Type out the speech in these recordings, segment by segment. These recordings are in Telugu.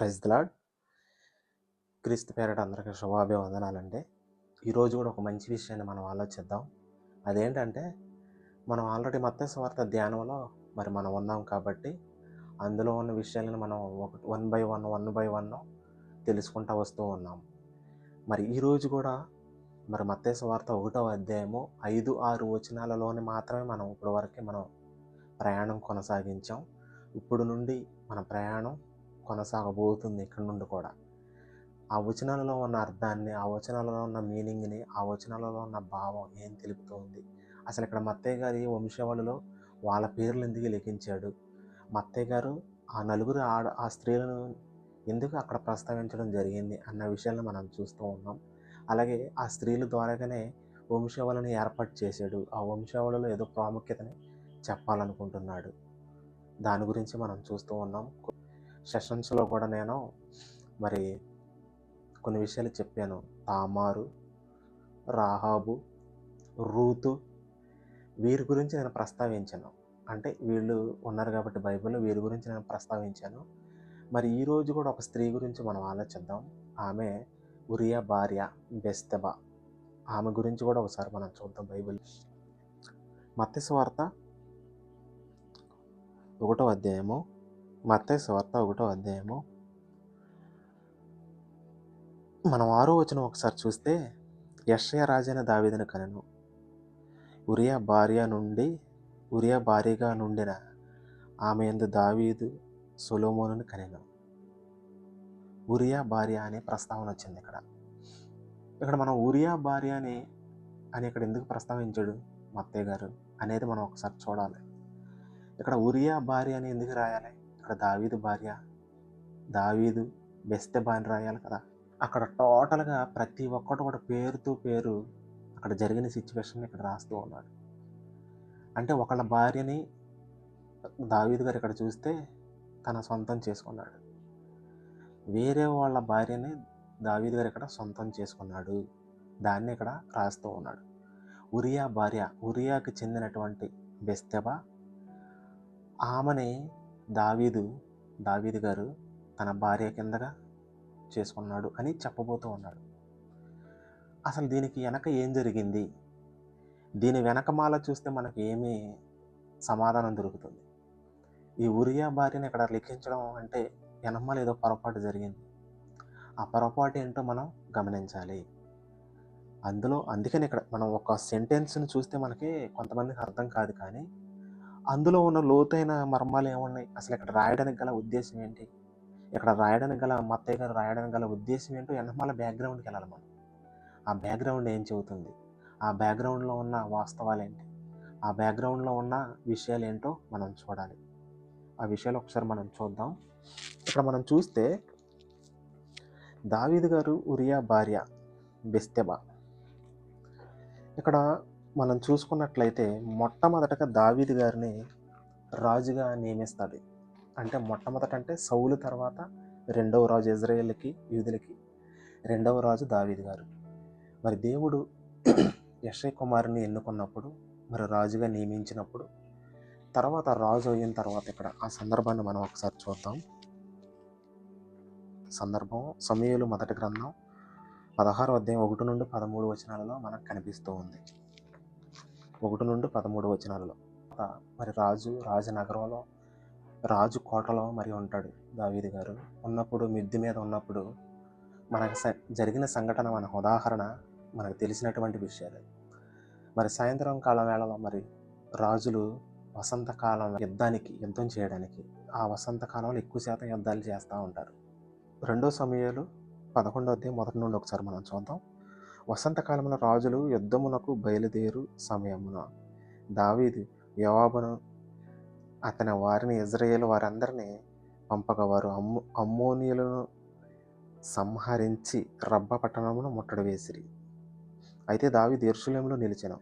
ప్రైజ్ లాడ్ క్రీస్తు పేరట అందరికీ శుభాభివందనాలండి. ఈరోజు కూడా ఒక మంచి విషయాన్ని మనం ఆలోచిద్దాం. అదేంటంటే మనం ఆల్రెడీ మత్స్య స్వార్థ ధ్యానంలో మరి మనం ఉన్నాం కాబట్టి అందులో ఉన్న విషయాలను మనం ఒక one by one one by one తెలుసుకుంటూ వస్తూ ఉన్నాం. మరి ఈరోజు కూడా మరి మత్స్య వార్త ఒకటో అధ్యాయము ఐదు ఆరు వచనాలలోనే మాత్రమే మనం ఇప్పటి వరకు మనం ప్రయాణం కొనసాగించాం. ఇప్పుడు నుండి మన ప్రయాణం కొనసాగబోతుంది ఇక్కడ నుండి కూడా. ఆ వచనాలలో ఉన్న అర్థాన్ని ఆ వచనాలలో ఉన్న మీనింగ్ని ఆ వచనాలలో ఉన్న భావం ఏం తెలుపుతోంది? అసలు ఇక్కడ మత్తయ్య గారి వంశవళిలో వాళ్ళ పేర్లు ఎందుకు లిఖించాడు? మత్తయ్య గారు ఆ నలుగురు ఆడ ఆ స్త్రీలను ఎందుకు అక్కడ ప్రస్తావించడం జరిగింది అన్న విషయాలను మనం చూస్తూ ఉన్నాం. అలాగే ఆ స్త్రీల ద్వారాగానే వంశావళిని ఏర్పాటు చేశాడు. ఆ వంశావళిలో ఏదో ప్రాముఖ్యతని చెప్పాలనుకుంటున్నాడు. దాని గురించి మనం చూస్తూ ఉన్నాం. సెషన్స్లో కూడా నేను మరి కొన్ని విషయాలు చెప్పాను. తామారు రాహాబు రూతు వీరి గురించి నేను ప్రస్తావించాను. అంటే వీళ్ళు ఉన్నారు కాబట్టి బైబిల్లో వీరి గురించి నేను ప్రస్తావించాను. మరి ఈరోజు కూడా ఒక స్త్రీ గురించి మనం ఆలోచిద్దాం. ఆమె ఉరియా భార్య బెస్తెబా. ఆమె గురించి కూడా ఒకసారి మనం చూద్దాం బైబిల్. మత్స్య వార్త ఒకటో అధ్యాయము మత్తయి స్వార్త ఒకటో అధ్యాయము. మనం ఆరో వచ్చిన ఒకసారి చూస్తే యక్షయ రాజైన దావేదిన కనను ఉరియా భార్య నుండి ఉరియా భార్యగా నుండిన ఆమె ఎందు దావీదు సొలోమోనుని కనెను. ఉరియా భార్య అనే ప్రస్తావన వచ్చింది ఇక్కడ. ఇక్కడ మనం ఉరియా భార్య అని అని ఇక్కడ ఎందుకు ప్రస్తావించాడు మత్తయ్య గారు అనేది మనం ఒకసారి చూడాలి. ఇక్కడ ఉరియా భార్య అని ఎందుకు రాయాలి? ఇక్కడ దావీదు భార్య దావీదు బెస్తెబా అని రాయాలి కదా. అక్కడ టోటల్గా ప్రతి ఒక్కటి కూడా పేరుతో పేరు అక్కడ జరిగిన సిచ్యువేషన్ ఇక్కడ రాస్తూ ఉన్నాడు. అంటే ఒకళ్ళ భార్యని దావీదు గారు ఇక్కడ చూస్తే తన సొంతం చేసుకున్నాడు. వేరే వాళ్ళ భార్యని దావీదు గారు ఇక్కడ సొంతం చేసుకున్నాడు. దాన్ని ఇక్కడ రాస్తూ ఉన్నాడు. ఉరియా భార్య ఉరియాకి చెందినటువంటి బెస్తెబా ఆమెని దావీదు దావీదు గారు తన భార్య కిందగా చేసుకున్నాడు అని చెప్పబోతూ ఉన్నాడు. అసలు దీనికి వెనక ఏం జరిగింది? దీని వెనకమాల చూస్తే మనకి ఏమీ సమాధానం దొరుకుతుంది. ఈ ఉరియా భార్యని ఇక్కడ లిఖించడం అంటే వెనమ్మాల ఏదో పొరపాటు జరిగింది. ఆ పొరపాటు ఏంటో మనం గమనించాలి. అందులో అందుకని ఇక్కడ మనం ఒక సెంటెన్స్ని చూస్తే మనకి కొంతమందికి అర్థం కాదు కానీ అందులో ఉన్న లోతైన మర్మాలు ఏమున్నాయి? అసలు ఇక్కడ రాయడానికి గల ఉద్దేశం ఏంటి? ఇక్కడ రాయడానికి గల మత్తయ్య గారు రాయడానికి గల ఉద్దేశం ఏంటో వెనకమాల బ్యాక్గ్రౌండ్కి వెళ్ళాలి మనం. ఆ బ్యాక్గ్రౌండ్ ఏం చెబుతుంది? ఆ బ్యాక్గ్రౌండ్లో ఉన్న వాస్తవాలు ఏంటి? ఆ బ్యాక్గ్రౌండ్లో ఉన్న విషయాలు ఏంటో మనం చూడాలి. ఆ విషయాలు ఒకసారి మనం చూద్దాం. ఇక్కడ మనం చూస్తే దావీద్ గారు ఉరియా భార్య బెస్తెబా. ఇక్కడ మనం చూసుకున్నట్లయితే మొట్టమొదటగా దావీది గారిని రాజుగా నియమిస్తుంది. అంటే మొట్టమొదట అంటే సౌలు తర్వాత రెండవ రాజు ఇజ్రాయేల్కి యూదులకి రెండవ రాజు దావీది గారు. మరి దేవుడు యశయ్ కుమారుని ఎన్నుకున్నప్పుడు మరి రాజుగా నియమించినప్పుడు తర్వాత రాజు అయిన తర్వాత ఇక్కడ ఆ సందర్భాన్ని మనం ఒకసారి చూద్దాం. సందర్భం సమయలు మొదటి గ్రంథం పదహారు అధ్యాయం ఒకటి నుండి పదమూడు వచనాలలో మనకు కనిపిస్తూ ఉంది. ఒకటి నుండి పదమూడు వచనాలలో. మరి రాజు రాజనగరంలో రాజు కోటలో మరి ఉంటాడు దావీది గారు. ఉన్నప్పుడు మిద్ది మీద ఉన్నప్పుడు మనకు స జరిగిన సంఘటన మన ఉదాహరణ మనకు తెలిసినటువంటి విషయాలు. మరి సాయంత్రం కాలం వేళలో మరి రాజులు వసంతకాలం యుద్ధానికి యుద్ధం చేయడానికి ఆ వసంతకాలంలో ఎక్కువ శాతం యుద్ధాలు చేస్తూ ఉంటారు. రెండో సమయాలు పదకొండవ మొదటి నుండి ఒకసారి మనం చూద్దాం. వసంతకాలంలో రాజులు యుద్ధమునకు బయలుదేరు సమయమున. దావీదు యవాబును అతని వారిని ఇజ్రాయేల్ వారందరినీ పంపక వారు అమ్ము అమ్మోనియులను సంహరించి రబ్బ పట్టణమును ముట్టడి వేసిరి. అయితే దావి ఎరుషులేములో నిలిచెను.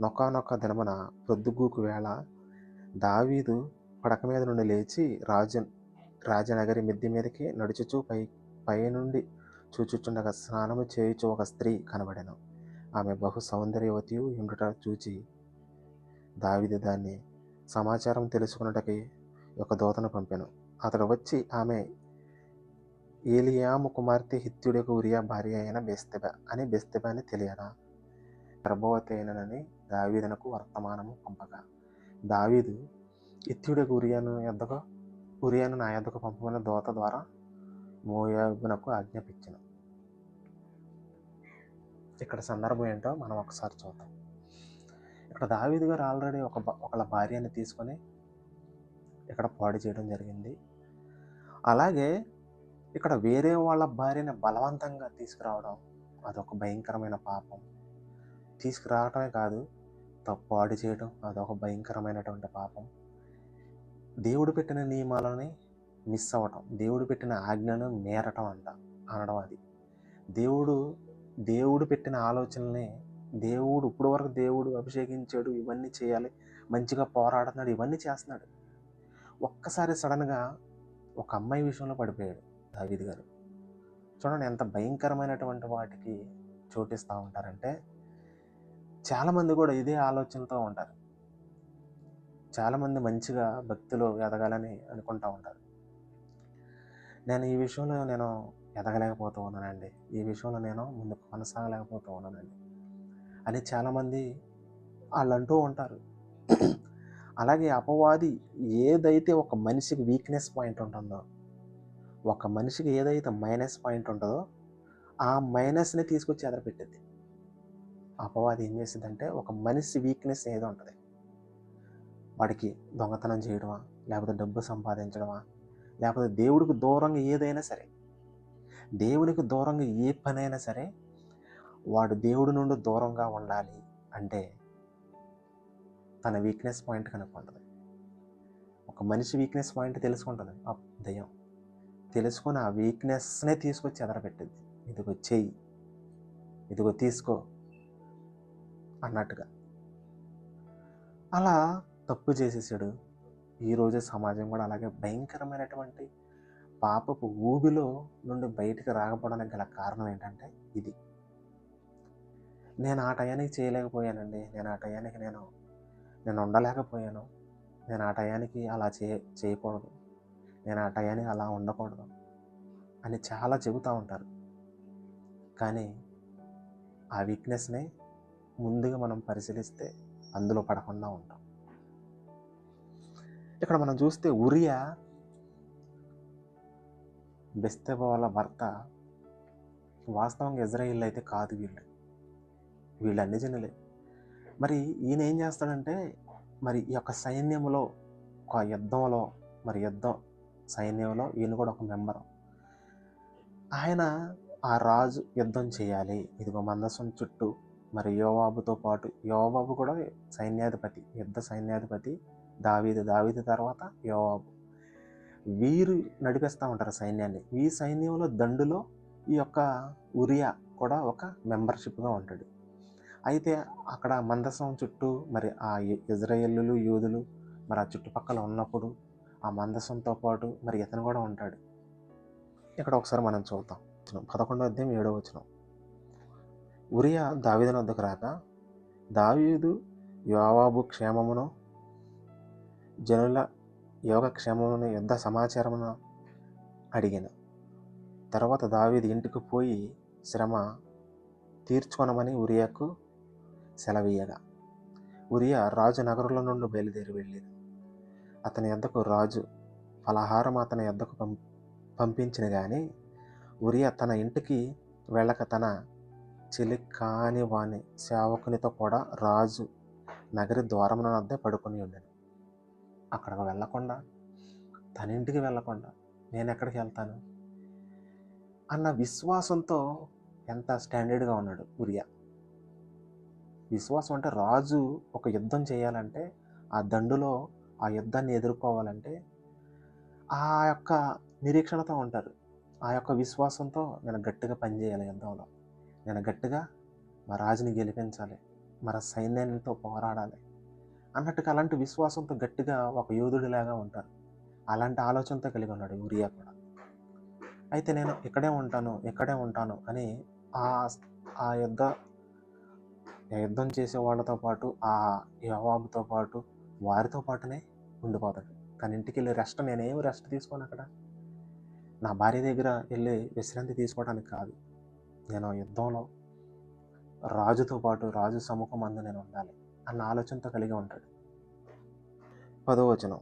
నొక్కానొక్క దినమున ప్రొద్దుగూకు వేళ దావీదు పడక మీద నుండి లేచి రాజ రాజనగరి మిద్ది మీదకి నడుచుచూ పై పై నుండి చూచుచుండగా స్నానము చేయుచు ఒక స్త్రీ కనబడెను. ఆమె బహు సౌందర్యవతి ఏమిట చూచి దావీదు దాన్ని సమాచారం తెలుసుకున్నటకి ఒక దూతను పంపాను. అతడు వచ్చి ఆమె ఏలియాము కుమార్తె హిత్యుడికి ఉరియా భార్య అయిన బెస్తెబ అని బెస్తెబ అని తెలియనా? గర్భవతి అయినని దావీదునకు వర్తమానము పంపగా. దావీదు ఇత్యుడికి ఉరియాను ఎద్దకు ఉరియాను నా ఎద్దకు పంపమని దోత ద్వారా మోయాబునకు ఆజ్ఞాపించను. ఇక్కడ సందర్భం ఏంటో మనం ఒకసారి చూద్దాం. ఇక్కడ దావీదు గారు ఆల్రెడీ ఒక ఒకళ్ళ భార్యని తీసుకొని ఇక్కడ పాడు చేయడం జరిగింది. అలాగే ఇక్కడ వేరే వాళ్ళ భార్యని బలవంతంగా తీసుకురావడం అదొక భయంకరమైన పాపం. తీసుకురావటమే కాదు తప్పు పాడు చేయడం అదొక భయంకరమైనటువంటి పాపం. దేవుడు పెట్టిన నియమాలని మిస్ అవ్వటం దేవుడు పెట్టిన ఆజ్ఞను మేరటం అంట అనడం అది. దేవుడు దేవుడు పెట్టిన ఆలోచనలే దేవుడు ఇప్పుడు వరకు దేవుడు అభిషేకించాడు ఇవన్నీ చేయాలి మంచిగా పోరాడుతున్నాడు ఇవన్నీ చేస్తున్నాడు. ఒక్కసారి సడన్గా ఒక అమ్మాయి విషయంలో పడిపోయాడు దావీద్ గారు. చూడండి ఎంత భయంకరమైనటువంటి వాటికి చోటిస్తూ ఉంటారంటే చాలామంది కూడా ఇదే ఆలోచనతో ఉంటారు. చాలామంది మంచిగా భక్తిలో ఎదగాలని అనుకుంటూ ఉంటారు. నేను ఈ విషయంలో నేను ఎదగలేకపోతూ ఉన్నానండి ఈ విషయంలో నేను ముందుకు కొనసాగలేకపోతూ ఉన్నానండి అని చాలామంది వాళ్ళు అంటూ ఉంటారు. అలాగే అపవాది ఏదైతే ఒక మనిషికి వీక్నెస్ పాయింట్ ఉంటుందో ఒక మనిషికి ఏదైతే మైనస్ పాయింట్ ఉంటుందో ఆ మైనస్ని తీసుకొచ్చి ఎదరపెట్టింది అపవాది ఏం చేసిందంటే ఒక మనిషి వీక్నెస్ ఏదో ఉంటుంది. వాడికి దొంగతనం చేయడమా లేకపోతే డబ్బు సంపాదించడమా లేకపోతే దేవుడికి దూరంగా ఏదైనా సరే దేవునికి దూరంగా ఏ పనైనా సరే వాడు దేవుడి నుండి దూరంగా ఉండాలి అంటే తన వీక్నెస్ పాయింట్ కనుక్కుంటుంది. ఒక మనిషి వీక్నెస్ పాయింట్ తెలుసుకుంటుంది. ఆ దయ్యం తెలుసుకొని ఆ వీక్నెస్నే తీసుకొచ్చి ఎదరబెట్టింది. ఇదిగో చెయ్యి ఇదిగో తీసుకో అన్నట్టుగా. అలా తప్పు చేసేసాడు. ఈరోజు సమాజం కూడా అలాగే భయంకరమైనటువంటి పాపపు ఊబిలో నుండి బయటికి రాకపోవడానికి గల కారణం ఏంటంటే ఇది. నేను ఆ టయానికి చేయలేకపోయానండి. నేను ఆ టయానికి నేను నేను ఉండలేకపోయాను. నేను ఆ టయానికి అలా చే చేయకూడదు. నేను ఆ టయానికి అలా ఉండకూడదు అని చాలా చెబుతూ ఉంటారు. కానీ ఆ వీక్నెస్ని ముందుగా మనం పరిశీలిస్తే అందులో పడకుండా ఉంటాం. ఇక్కడ మనం చూస్తే ఉరియా బెస్తెబ వాళ్ళ భర్త వాస్తవంగా ఇజ్రాయిల్ అయితే కాదు వీళ్ళు. వీళ్ళు అన్ని జనులే. మరి ఈయన ఏం చేస్తాడంటే మరి ఈ యొక్క సైన్యంలో ఒక యుద్ధంలో మరి యుద్ధం సైన్యంలో ఈయన కూడా ఒక మెంబరు. ఆయన ఆ రాజు యుద్ధం చేయాలి. ఇదిగో మందసం చుట్టూ మరి యోవాబుతో పాటు యోవాబు కూడా సైన్యాధిపతి యుద్ధ సైన్యాధిపతి దావీదు దావీదు తర్వాత యోవాబు. వీరు నడిపిస్తూ ఉంటారు సైన్యాన్ని. ఈ సైన్యంలో దండులో ఈ యొక్క ఉరియా కూడా ఒక మెంబర్షిప్గా ఉంటాడు అయితే అక్కడ మందసం చుట్టూ మరి ఆ ఇజ్రాయేళ్ళు యూదులు మరి ఆ చుట్టుపక్కల ఉన్నప్పుడు ఆ మందసంతో పాటు మరి ఇతను కూడా ఉంటాడు. ఇక్కడ ఒకసారి మనం చూద్దాం. పదకొండో అధ్యాయం ఏడో వచ్చిన. ఉరియా దావీదన వద్దకు రాక దావీదు యోవాబు క్షేమమును జనుల యోగ క్షేమమును యుద్ధ సమాచారమును అడిగిన. తర్వాత దావీది ఇంటికి పోయి శ్రమ తీర్చుకొనమని ఉరియాకు సెలవీయగా. ఉరియా రాజు నగరంలో నుండి బయలుదేరి వెళ్ళేది. అతని ఎద్దకు రాజు ఫలహారం అతని ఎద్దకు పం పంపించిన కానీ ఉరియా తన ఇంటికి వెళ్ళక తన చెలి కాని వాని సేవకునితో కూడా రాజు నగరి ద్వారమున వద్ద పడుకొని ఉండను. అక్కడికి వెళ్ళకుండా తన ఇంటికి వెళ్ళకుండా నేను ఎక్కడికి వెళ్తాను? అన్న విశ్వాసంతో ఎంత స్టాండర్డ్గా ఉన్నాడు ఉరియా విశ్వాసం అంటే రాజు ఒక యుద్ధం చేయాలంటే ఆ దండులో ఆ యుద్ధాన్ని ఎదుర్కోవాలంటే ఆ యొక్క నిరీక్షణతో ఉంటారు. ఆ యొక్క విశ్వాసంతో నేను గట్టిగా పనిచేయాలి యుద్ధంలో. నేను గట్టిగా మా రాజుని గెలిపించాలి. మన సైన్యంతో పోరాడాలి. అన్నట్టుగా అలాంటి విశ్వాసంతో గట్టిగా ఒక యోధుడిలాగా ఉంటారు అలాంటి ఆలోచనతో కలిగి ఉన్నాడు ఉరియా కూడా. అయితే నేను ఇక్కడే ఉంటాను ఇక్కడే ఉంటాను అని ఆ ఆ యుద్ధ యుద్ధం చేసే వాళ్ళతో పాటు ఆ యవాబుతో పాటు వారితో పాటునే ఉండిపోతాడు. కానీ ఇంటికి వెళ్ళి రెస్ట్ నేనేం రెస్ట్ తీసుకోను అక్కడ? నా భార్య దగ్గర వెళ్ళి విశ్రాంతి తీసుకోవడానికి కాదు. నేను యుద్ధంలో రాజుతో పాటు రాజు సముఖం అందు నేను ఉండాలి. అన్న ఆలోచనతో కలిగి ఉంటాడు. పదో వచనం.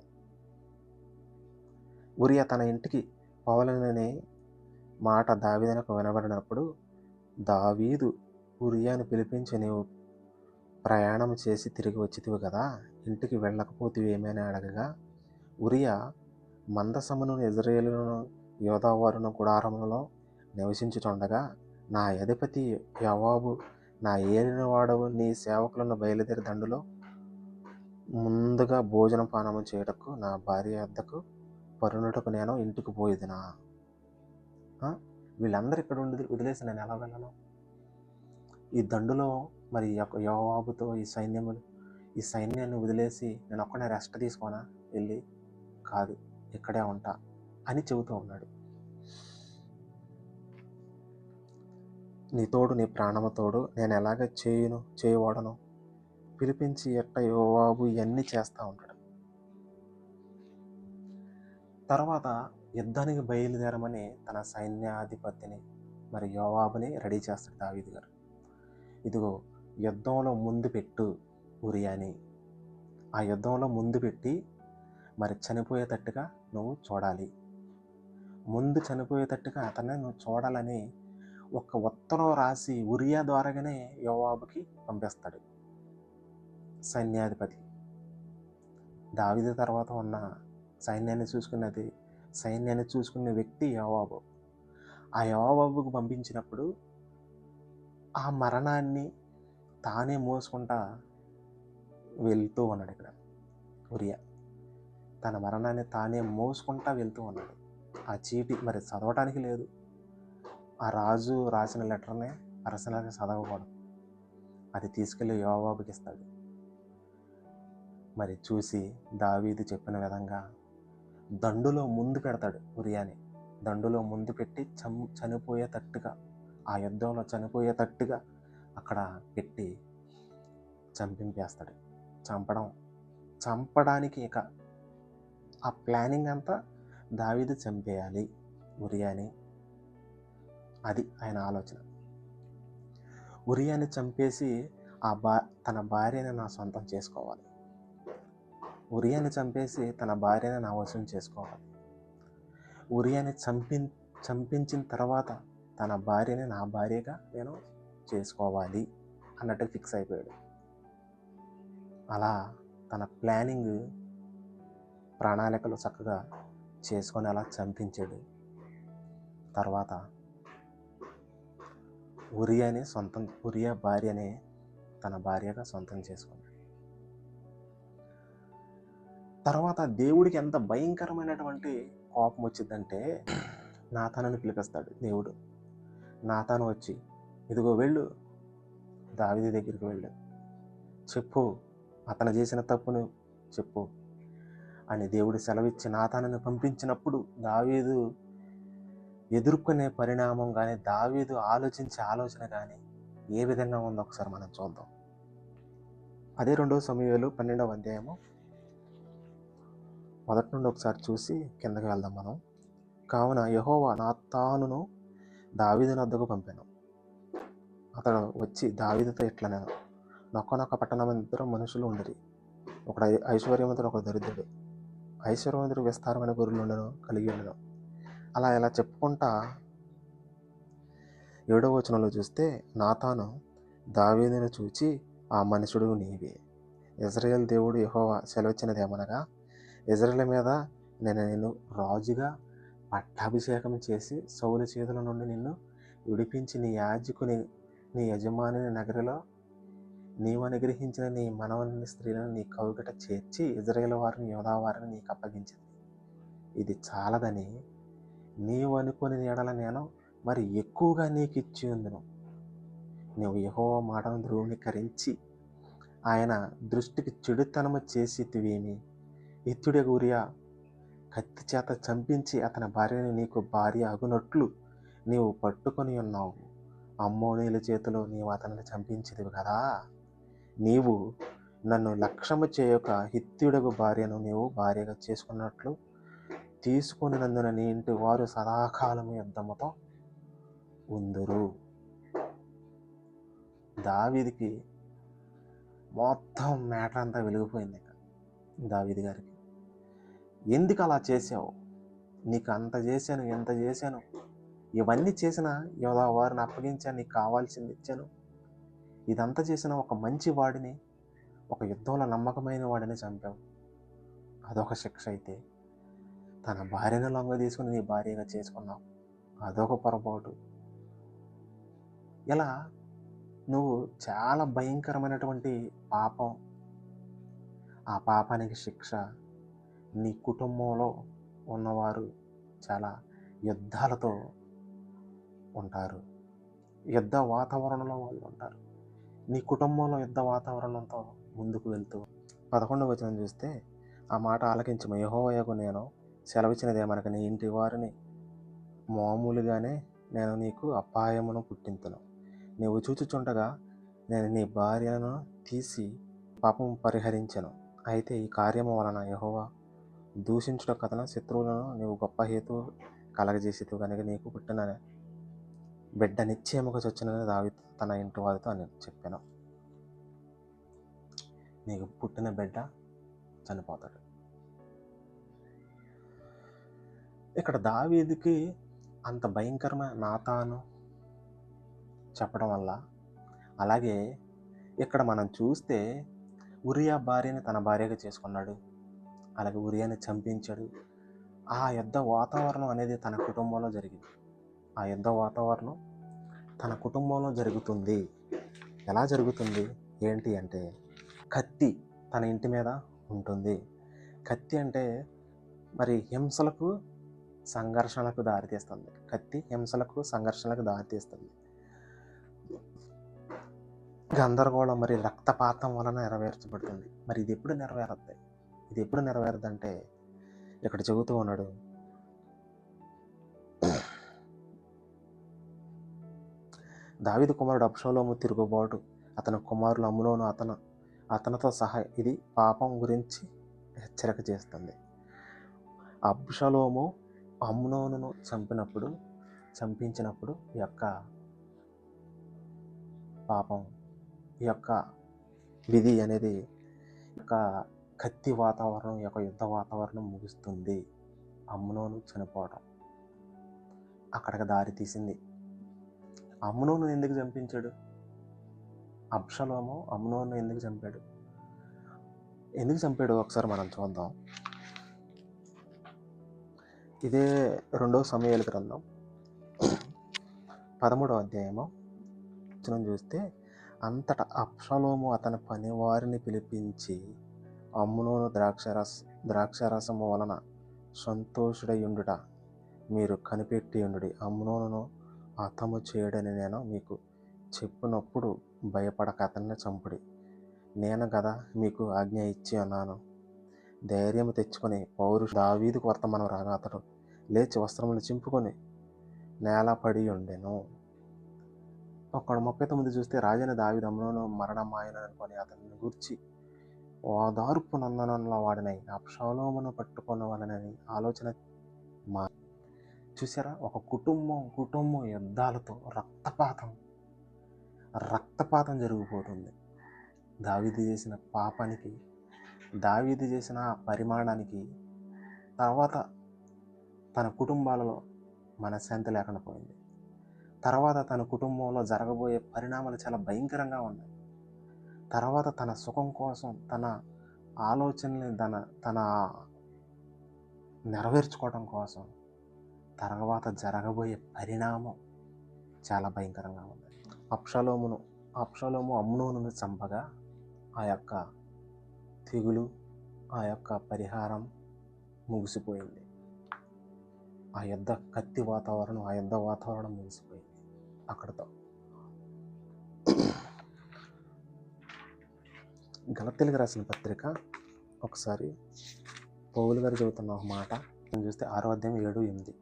ఉరియా తన ఇంటికి పోవాలననే మాట దావీదనకు వినబడినప్పుడు దావీదు ఉరియాను పిలిపించి నీవు ప్రయాణం చేసి తిరిగి వచ్చితివి కదా ఇంటికి వెళ్ళకపోతే ఏమైనా అడగగా ఉరియా మందసమును ఇజ్రాయేలును యోధావారును గుడారములలో నివసించుచుండగా నా అధిపతి యవాబు నా ఏలిన వాడవు నీ సేవకులను బయలుదేరి దండులో ముందుగా భోజన పానము చేయటకు నా భార్య వద్దకు పరుణుటకు నేను ఇంటికి పోయేదినా? వీళ్ళందరూ ఇక్కడ ఉండి వదిలేసి నేను ఎలా వెళ్ళను? ఈ దండులో మరి యొక్క యోవాబుతో ఈ సైన్యములు ఈ సైన్యాన్ని వదిలేసి నేను ఒక్కడే రెస్ట్ తీసుకోనా? వెళ్ళి కాదు ఇక్కడే ఉంటా అని చెబుతూ ఉన్నాడు. నీ తోడు నీ ప్రాణము తోడు నేను ఎలాగ చేయును చేయవాడను? పిలిపించి ఎట్ట యోవాబు ఇవన్నీ చేస్తూ ఉంటాడు. తర్వాత యుద్ధానికి బయలుదేరమని తన సైన్యాధిపతిని మరి యోవాబుని రెడీ చేస్తాడు దావీదు గారు. ఇదిగో యుద్ధంలో ముందు పెట్టు ఉరియాని ఆ యుద్ధంలో ముందు పెట్టి మరి చనిపోయేటట్టుగా నువ్వు చూడాలి. ముందు చనిపోయేటట్టుగా అతన్ని నువ్వు చూడాలని ఒక ఉత్తరం రాసి ఉరియా ద్వారాగానే యోవాబుకి పంపిస్తాడు సైన్యాధిపతి. దావిది తర్వాత ఉన్న సైన్యాన్ని చూసుకున్నది సైన్యాన్ని చూసుకునే వ్యక్తి యోవాబు. ఆ యోవాబుకు పంపించినప్పుడు ఆ మరణాన్ని తానే మోసుకుంటా వెళ్తూ ఉన్నాడు ఇక్కడ ఉరియా. తన మరణాన్ని తానే మోసుకుంటా వెళ్తూ ఉన్నాడు. ఆ చీటి మరి చదవటానికి లేదు. ఆ రాజు రాసిన లెటర్నే పర్సనల్గా చదవకూడదు. అది తీసుకెళ్ళి యోవాబుకి ఇస్తాడు. మరి చూసి దావీదు చెప్పిన విధంగా దండులో ముందు పెడతాడు ఉరియాని. దండులో ముందు పెట్టి చం చనిపోయేటట్టుగా ఆ యుద్ధంలో చనిపోయేటట్టుగా అక్కడ పెట్టి చంపింపేస్తాడు. చంపడం చంపడానికి ఇక ఆ ప్లానింగ్ అంతా దావీది చంపేయాలి ఉరియాని. అది ఆయన ఆలోచన. ఉరియాని చంపేసి ఆ బా తన భార్యని నా సొంతం చేసుకోవాలి. ఉరియాని చంపేసి తన భార్యని నా వశం చేసుకోవాలి. ఉరియాని చంపి చంపించిన తర్వాత తన భార్యని నా భార్యగా నేను చేసుకోవాలి అన్నట్టు ఫిక్స్ అయిపోయాడు. అలా తన ప్లానింగ్ ప్రణాళికలు చక్కగా చేసుకొని అలా చంపించాడు. తర్వాత ఉరియాని సొంతం ఉరియా భార్యనే తన భార్యగా సొంతం చేసుకున్నాడు. తర్వాత దేవుడికి ఎంత భయంకరమైనటువంటి కోపం వచ్చిందంటే నాతానని పిలిపిస్తాడు దేవుడు. నాతాను వచ్చి ఇదిగో వెళ్ళు దావిది దగ్గరికి వెళ్ళు. చెప్పు అతను చేసిన తప్పును చెప్పు. అని దేవుడు సెలవిచ్చి నాతానని పంపించినప్పుడు దావీదు ఎదుర్కొనే పరిణామం కానీ దావీదు ఆలోచించే ఆలోచన కానీ ఏ విధంగా ఉందో ఒకసారి మనం చూద్దాం. అదే రెండవ సమయాలు పన్నెండవ అధ్యాయము. మొదటి నుండి ఒకసారి చూసి కిందకి వెళ్దాం మనం. కావున యహోవా నా తానును దావీదు వద్దకు పంపాను. అతడు వచ్చి దావీదుతో ఇట్లా నేను నొక్కనొక్క పట్టణం ఇద్దరు మనుషులు ఉండరు. ఒకడు ఐ- ఐశ్వర్యవంతుడు ఒకడు దరిద్రుడు. ఐశ్వర్యవంతుడు విస్తారమైన గురులు ఉండను కలిగి ఉండను. అలా ఇలా చెప్పుకుంటా? ఏడవ వచనంలో చూస్తే నాతాను దావేదిని చూచి ఆ మనుషుడు నీవే. ఇజ్రాయేల్ దేవుడు యెహోవా సెలవిచ్చినదేమనగా ఇజ్రాయేల్ మీద నేను నిన్ను రాజుగా పట్టాభిషేకం చేసి సౌలు చేతుల నుండి నిన్ను విడిపించి నీ యాజకుని నీ యజమాని నగరిలో నీవు అనుగ్రహించిన నీ మనవని స్త్రీలను నీ కౌగిట చేర్చి ఇజ్రాయేల్ వారిని యోధా వారిని నీకు అప్పగించింది. ఇది చాలదని నీవు అనుకుని ఎడల నేను మరి ఎక్కువగా నీకు ఇచ్చి ఉందును. నువ్వు యహో మాటను ధృవీకరించి ఆయన దృష్టికి చెడుతనము చేసితివేమి ఇత్తుడే గురియా కత్తి చేత చంపించి అతని భార్యని నీకు భార్య అగునట్లు నీవు పట్టుకొని ఉన్నావు. అమ్మోనీల చేతిలో నీవు అతనిని చంపించిదివి కదా. నీవు నన్ను లక్ష్యము చేయక హిత్యుడగు భార్యను నీవు భార్యగా చేసుకున్నట్లు తీసుకుని నందున నీ ఇంటి వారు సదాకాలము యుద్ధముతో ఉందరు. దావీదికి మొత్తం మ్యాటర్ అంతా వెలిగిపోయింది ఇక దావీది గారికి. ఎందుకు అలా చేసావు నీకు అంత చేశాను ఎంత చేశాను? ఇవన్నీ చేసిన యోధా వారిని అప్పగించాను నీకు కావాల్సింది ఇచ్చాను. ఇదంతా చేసిన ఒక మంచి వాడిని ఒక యుద్ధంలో నమ్మకమైన వాడిని చంపావు. అదొక శిక్ష అయితే తన భార్యను లొంగ తీసుకుని నీ భార్యగా చేసుకున్నావు. అదొక పొరపాటు. ఇలా నువ్వు చాలా భయంకరమైనటువంటి పాపం. ఆ పాపానికి శిక్ష నీ కుటుంబంలో ఉన్నవారు చాలా యుద్ధాలతో ఉంటారు. యుద్ధ వాతావరణంలో వాళ్ళు ఉంటారు. నీ కుటుంబంలో యుద్ధ వాతావరణంతో ముందుకు వెళ్తూ పదకొండవ వచనం చూస్తే ఆ మాట ఆలకించము యహోవయకు నేను సెలవిచ్చినదేమనక నీ ఇంటి వారిని మామూలుగానే నేను నీకు అపాయమును పుట్టింతును. నీవు చూచుచుండగా నేను నీ భార్యను తీసి పాపం పరిహరించను. అయితే ఈ కార్యము వలన యహోవా దూషించుట కథన శత్రువులను నీవు గొప్ప హేతు కలగజేసేతు కనుక నీకు పుట్టిన బిడ్డ నిశ్చయముగా చొచ్చినని దావి తన ఇంటి వారితో అని చెప్పాను. నీకు పుట్టిన బిడ్డ చనిపోతాడు. ఇక్కడ దావీదికి అంత భయంకరమైన నాతాను చెప్పడం వల్ల అలాగే ఇక్కడ మనం చూస్తే ఉరియా భార్యని తన భార్యగా చేసుకున్నాడు. అలాగే ఉరియాని చంపించాడు. ఆ యుద్ధ వాతావరణం అనేది తన కుటుంబంలో జరిగింది. ఆ యుద్ధ వాతావరణం తన కుటుంబంలో జరుగుతుంది. ఎలా జరుగుతుంది? ఏంటి అంటే కత్తి తన ఇంటి మీద ఉంటుంది. కత్తి అంటే మరి హింసలకు సంఘర్షణలకు దారితీస్తుంది. కత్తి హింసలకు సంఘర్షణలకు దారితీస్తుంది. గందరగోళం మరి రక్తపాతం వలన నెరవేర్చబడుతుంది. మరి ఇది ఎప్పుడు నెరవేరద్ది? ఇది ఎప్పుడు నెరవేరదంటే ఇక్కడ చెబుతూ ఉన్నాడు. దావిదు కుమారుడు అప్షోలోము తిరుగుబాటు. అతని కుమారులు అమ్ములోను అతను అతనితో సహా ఇది పాపం గురించి హెచ్చరిక చేస్తుంది. అబ్షలోము అమ్నోను చంపినప్పుడు చంపించినప్పుడు ఈ యొక్క పాపం ఈ యొక్క విధి అనేది యొక్క కత్తి వాతావరణం యొక్క యుద్ధ వాతావరణం ముగుస్తుంది. అమ్నోను చనిపోవడం. అక్కడికి దారి తీసింది. అమ్నోను ఎందుకు చంపించాడు? అబ్షలోము అమ్నోను ఎందుకు చంపాడు? ఎందుకు చంపాడు? ఒకసారి మనం చూద్దాం. ఇదే రెండవ సమయాల గ్రంథం. పదమూడవ అధ్యాయము. వచ్చిన చూస్తే అంతటా అప్షలోము అతని పనివారిని పిలిపించి అమ్మునోను ద్రాక్షరస ద్రాక్షరసము వలన సంతోషుడయుండుట మీరు కనిపెట్టి ఉండుడి. అమ్మునోను అతము చేయడని నేను మీకు చెప్పినప్పుడు భయపడక అతన్ని చంపుడి. నేను కదా మీకు ఆజ్ఞ ఇచ్చి అన్నాను ధైర్యం తెచ్చుకొని పౌరుషు దావీదుకు వర్తమానం రాగా అతడు లేచి వస్త్రములు చింపుకొని నేల పడి ఉండెను. అక్కడ ముప్పై తొమ్మిది చూస్తే రాజైన దావీదు మరణమాయన అనుకొని అతన్ని గుర్చి ఓదార్పు నందనంలో వాడినై అప్షలోమును పట్టుకున్న వాళ్ళని ఆలోచన మా చూసారా ఒక కుటుంబం కుటుంబం యుద్ధాలతో రక్తపాతం రక్తపాతం జరిగిపోతుంది. దావిది చేసిన పాపానికి దావిది చేసిన పరిమాణానికి తర్వాత తన కుటుంబాలలో మనశ్శాంతి లేకుండా పోయింది. తర్వాత తన కుటుంబంలో జరగబోయే పరిణామాలు చాలా భయంకరంగా ఉన్నాయి. తర్వాత తన సుఖం కోసం తన ఆలోచనని తన తన నెరవేర్చుకోవడం కోసం తర్వాత జరగబోయే పరిణామం చాలా భయంకరంగా ఉంది. అప్షలోమును అప్షలోము అమ్నోను చంపగా ఆ యొక్క తెగులు ఆ యొక్క పరిహారం ముగిసిపోయింది. ఆ యుద్ధ కత్తి వాతావరణం ఆ యుద్ధ వాతావరణం ముగిసిపోయింది. అక్కడతో. గలతెలుగు రాసిన పత్రిక ఒకసారి పౌలు గారు చెబుతున్న ఒక మాట. నేను చూస్తే ఆరో అధ్యాయం ఏడు ఎనిమిది.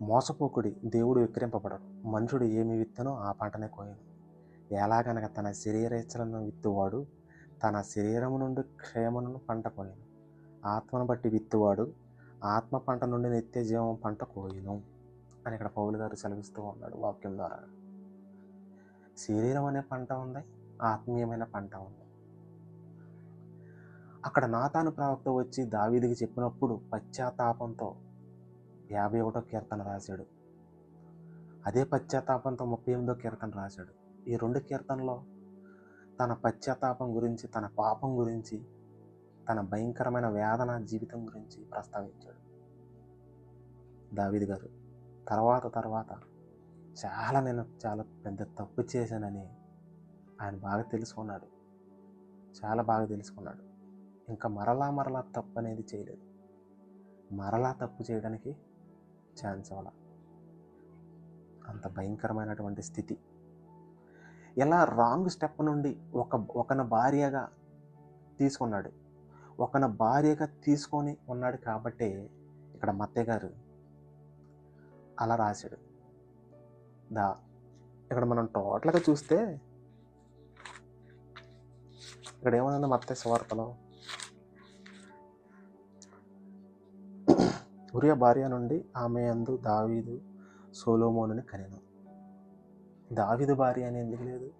మోసపోకుడి దేవుడు విక్రింపబడడు మనుషుడు ఏమి విత్తనో ఆ పంటనే కోయను ఎలాగనగా తన శరీరేచ్ఛలను విత్తువాడు తన శరీరము నుండి క్షేమను పంట కోయను. ఆత్మను బట్టి విత్తువాడు ఆత్మ పంట నుండి నిత్య జీవం పంట కోయను అని ఇక్కడ పౌలు గారు సెలవిస్తూ ఉన్నాడు వాక్యం ద్వారా. శరీరం అనే పంట ఉంది ఆత్మీయమైన పంట ఉంది. అక్కడ నాతాను ప్రవక్త వచ్చి దావీదికి చెప్పినప్పుడు పశ్చాత్తాపంతో యాభై ఒకటో కీర్తన రాశాడు. అదే పశ్చాత్తాపంతో ముప్పై ఎనిమిదో కీర్తన రాశాడు. ఈ రెండు కీర్తనలో తన పశ్చాత్తాపం గురించి తన పాపం గురించి తన భయంకరమైన వేదన జీవితం గురించి ప్రస్తావించాడు. దావిద్ గారు తర్వాత తర్వాత చాలా నేను చాలా పెద్ద తప్పు చేశానని ఆయన బాగా తెలుసుకున్నాడు. చాలా బాగా తెలుసుకున్నాడు. ఇంకా మరలా మరలా తప్పు అనేది చేయలేదు. మరలా తప్పు చేయడానికి ఛాన్స్ అవ్వాల అంత భయంకరమైనటువంటి స్థితి. ఇలా రాంగ్ స్టెప్ నుండి ఒక ఒకన భార్యగా తీసుకున్నాడు. ఒకన భార్యగా తీసుకొని ఉన్నాడు కాబట్టి ఇక్కడ మత్తయ్య గారు అలా రాశాడు. దా ఇక్కడ మనం టోటల్గా చూస్తే ఇక్కడ ఏమన్నా మత్తయ్య సువార్తలో? ఉరియ భార్య నుండి ఆమె అందు దావీదు సోలోమోనుని కనెను. దావీదు భార్య అని ఎందుకు లేదు?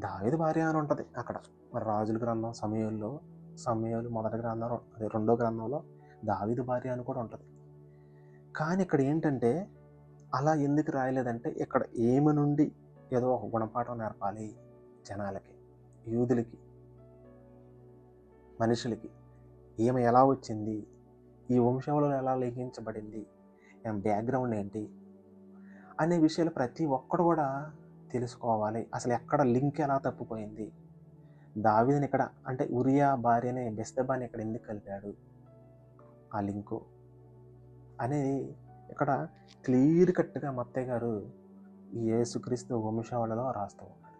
దావీదు భార్య అని ఉంటుంది అక్కడ. మరి రాజుల గ్రంథం సమయంలో సమయాలు మొదటి గ్రంథం అదే రెండో గ్రంథంలో దావీదు భార్య అని కూడా ఉంటుంది. కానీ ఇక్కడ ఏంటంటే అలా ఎందుకు రాయలేదంటే ఇక్కడ ఏమి నుండి ఏదో ఒక గుణపాఠం నేర్పాలి జనాలకి యూదులకి మనుషులకి. ఈమె ఎలా వచ్చింది? ఈ వంశంలో ఎలా లెక్కించబడింది ఈమె బ్యాక్గ్రౌండ్ ఏంటి? అనే విషయాలు ప్రతి ఒక్కడు కూడా తెలుసుకోవాలి. అసలు ఎక్కడ లింక్ ఎలా తప్పిపోయింది? దావిదని ఇక్కడ అంటే ఉరియా భార్యని బెస్తబాని ఇక్కడ ఎందుకు కలిపాడు? ఆ లింకు అనేది ఇక్కడ క్లియర్ కట్గా మత్తయ్య గారు ఈ యేసుక్రీస్తు వంశావళిలో రాస్తూ ఉన్నాడు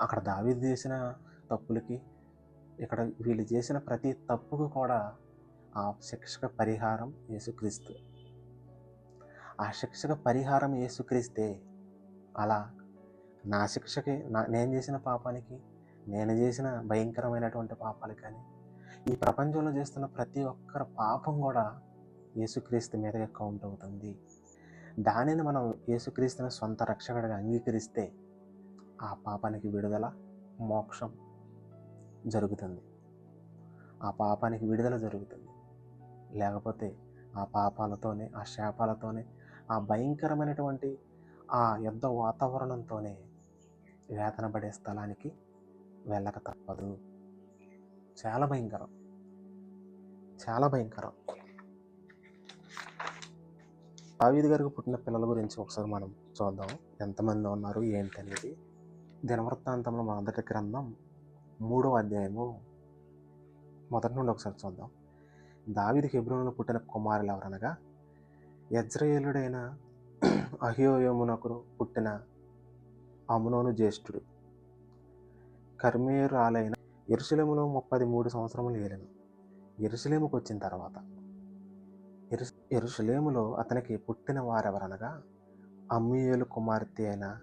అక్కడ దావీదు చేసిన తప్పులకి ఇక్కడ వీళ్ళు చేసిన ప్రతి తప్పుకు కూడా ఆ శిక్షక పరిహారం యేసుక్రీస్తు. ఆ శిక్షక పరిహారం యేసుక్రీస్తే అలా నా శిక్షకి నా నేను చేసిన పాపానికి నేను చేసిన భయంకరమైనటువంటి పాపాలు కానీ ఈ ప్రపంచంలో చేస్తున్న ప్రతి ఒక్కరి పాపం కూడా యేసుక్రీస్తు మీదగా కౌంట్ అవుతుంది దానిని మనం యేసుక్రీస్తుని సొంత రక్షకుడిగా అంగీకరిస్తే ఆ పాపానికి విడుదల మోక్షం జరుగుతుంది. ఆ పాపానికి విడుదల జరుగుతుంది. లేకపోతే ఆ పాపాలతోనే ఆ శాపాలతోనే ఆ భయంకరమైనటువంటి ఆ యుద్ధ వాతావరణంతోనే వేతన పడే స్థలానికి వెళ్ళక తప్పదు. చాలా భయంకరం. చాలా భయంకరం. దావీదు గారికి పుట్టిన పిల్లల గురించి ఒకసారి మనం చూద్దాం. ఎంతమంది ఉన్నారు ఏంటి అనేది. దినవృత్తాంతంలో మొదటి గ్రంథం మూడో అధ్యాయము మొదటి నుండి ఒకసారి చూద్దాం. దావిది హెబ్రోనులో పుట్టిన కుమారులు ఎవరనగా యజ్రయేలుడైన అహియోయమునకు పుట్టిన అమ్నోను జ్యేష్ఠుడు. కర్మేరాలైన ఎరుసలేములో ముప్పది మూడు సంవత్సరములు ఏలను. ఎరుసలేముకు వచ్చిన తర్వాత ఎరుస్ ఎరుసలేములో అతనికి పుట్టిన వారెవరనగా అమ్మీయులు కుమార్తె అయిన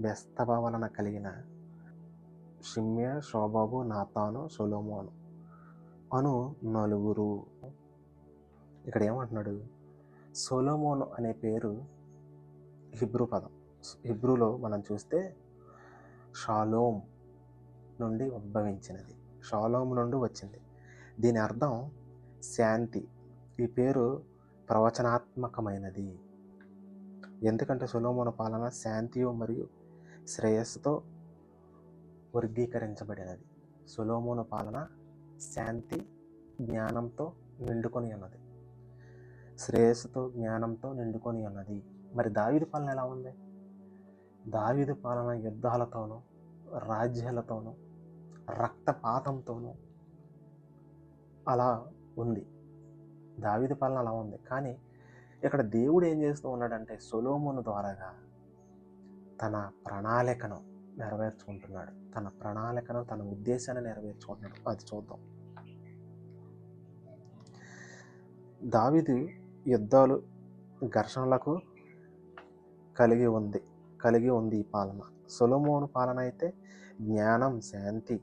బెస్తబ వలన కలిగిన షిమ్య శోబాబు నాతాను సొలోమోను అను నలుగురు. ఇక్కడ ఏమంటున్నాడు సొలోమోను అనే పేరు హిబ్రూ పదం. హిబ్రూలో మనం చూస్తే షాలోమ్ నుండి ఉద్భవించినది. షాలోమ్ నుండి వచ్చింది. దీని అర్థం శాంతి. ఈ పేరు ప్రవచనాత్మకమైనది. ఎందుకంటే సులోమోన పాలన శాంతియు మరియు శ్రేయస్సుతో వర్గీకరించబడినది. సులోమోన పాలన శాంతి జ్ఞానంతో నిండుకొని ఉన్నది. శ్రేయస్సుతో జ్ఞానంతో నిండుకొని ఉన్నది. మరి దావిడి పాలన ఎలా ఉంది? దావిద పాలన యుద్ధాలతోనూ రాజ్యాలతోనూ రక్తపాతంతోనూ అలా ఉంది. దావిద పాలన అలా ఉంది. కానీ ఇక్కడ దేవుడు ఏం చేస్తూ ఉన్నాడంటే సొలోమును ద్వారాగా తన ప్రణాళికను నెరవేర్చుకుంటున్నాడు. తన ప్రణాళికను తన ఉద్దేశాన్ని నెరవేర్చుకుంటున్నాడు. అది చూద్దాం. దావిది యుద్ధాలు ఘర్షణలకు కలిగి ఉంది. కలిగి ఉంది ఈ పాలన. సొలమోను పాలన అయితే జ్ఞానం శాంతి.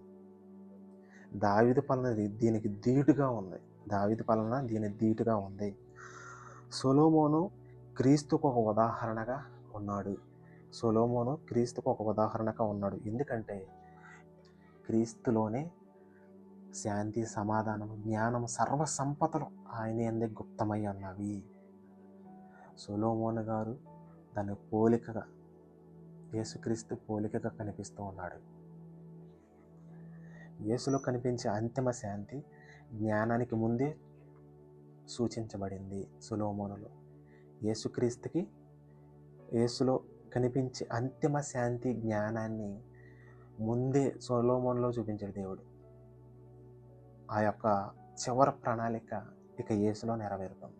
దావిది పాలన దీనికి ధీటుగా ఉంది. దావిది పాలన దీని ధీటుగా ఉంది. సొలోమోను క్రీస్తుకు ఒక ఉదాహరణగా ఉన్నాడు. సొలోమోను క్రీస్తుకు ఒక ఉదాహరణగా ఉన్నాడు. ఎందుకంటే క్రీస్తులోనే శాంతి సమాధానం జ్ఞానం సర్వ సంపదలు ఆయన ఎందే గుప్తమై ఉన్నవి. సొలోమోను గారు దాని పోలికగా యేసుక్రీస్తు పోలికగా కనిపిస్తూ ఉన్నాడు. యేసులో కనిపించే అంతిమ శాంతి జ్ఞానానికి ముందే సూచించబడింది సులోమోనులో. యేసుక్రీస్తుకి యేసులో కనిపించే అంతిమ శాంతి జ్ఞానాన్ని ముందే సొలోమోన్లో చూపించాడు దేవుడు. ఆ యొక్క చివరి ప్రణాళిక ఇక యేసులో నెరవేరుతుంది.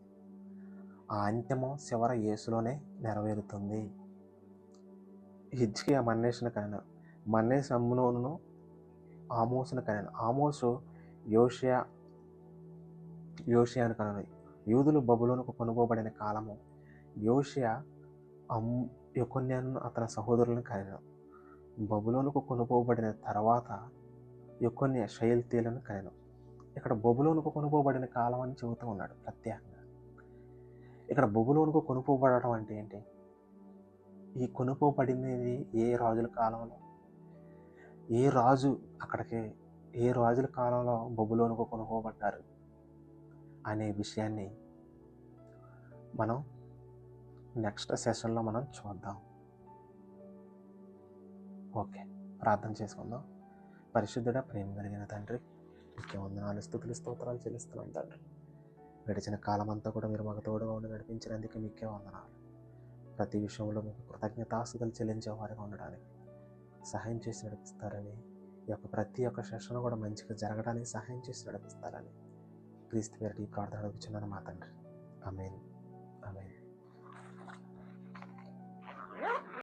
ఆ అంతిమం చివర యేసులోనే నెరవేరుతుంది. హిజ్కియా మన్నేషును కనను మన్నేష్ అమ్మునోను ఆమోసును కనను ఆమోసు యోషియా యోషియాను కనను యూదులు బబులోనుకు కొనుగోబడిన కాలము యోషియా అమ్ యొకొన్యాను అతని సహోదరులను కనను బబులోనుకు కొనుగోబడిన తర్వాత యొకొన్య శైల్తీలను కనెను ఇక్కడ బొబులోనుకు కొనుగోబడిన కాలం అని చెబుతూ ఉన్నాడు ప్రత్యేకంగా. ఇక్కడ బొబులోనుకు కొనుక్కోబడటం అంటే ఏంటి? ఈ కొనుక్కోబడినది ఏ రాజుల కాలంలో? ఏ రాజు అక్కడికి ఏ రాజుల కాలంలో బొబ్బులోనికి కొనుక్కోబడ్డారు అనే విషయాన్ని మనం నెక్స్ట్ సెషన్లో మనం చూద్దాం. ఓకే ప్రార్థన చేసుకుందాం. పరిశుద్ధుడ ప్రేమ కలిగిన తండ్రి ముఖ్య వందనాలు స్థుతులు స్తోత్రాలు చెల్లిస్తున్నాం తండ్రి. గడిచిన కాలం అంతా కూడా మీరు మాకు తోడుగా ఉండి నడిపించినందుకు మీకే వందనాలు. ప్రతి విషయంలో మీకు కృతజ్ఞతాస్తుతులు చెల్లించేవారిగా ఉండడానికి సహాయం చేసి నడిపిస్తారని ఈ యొక్క ప్రతి ఒక్క సెషన్ కూడా మంచిగా జరగడానికి సహాయం చేసి నడిపిస్తారని క్రీస్తు పేరు ఈ ప్రార్థన అడుగుచున్నాను మా తండ్రి. ఆమెను.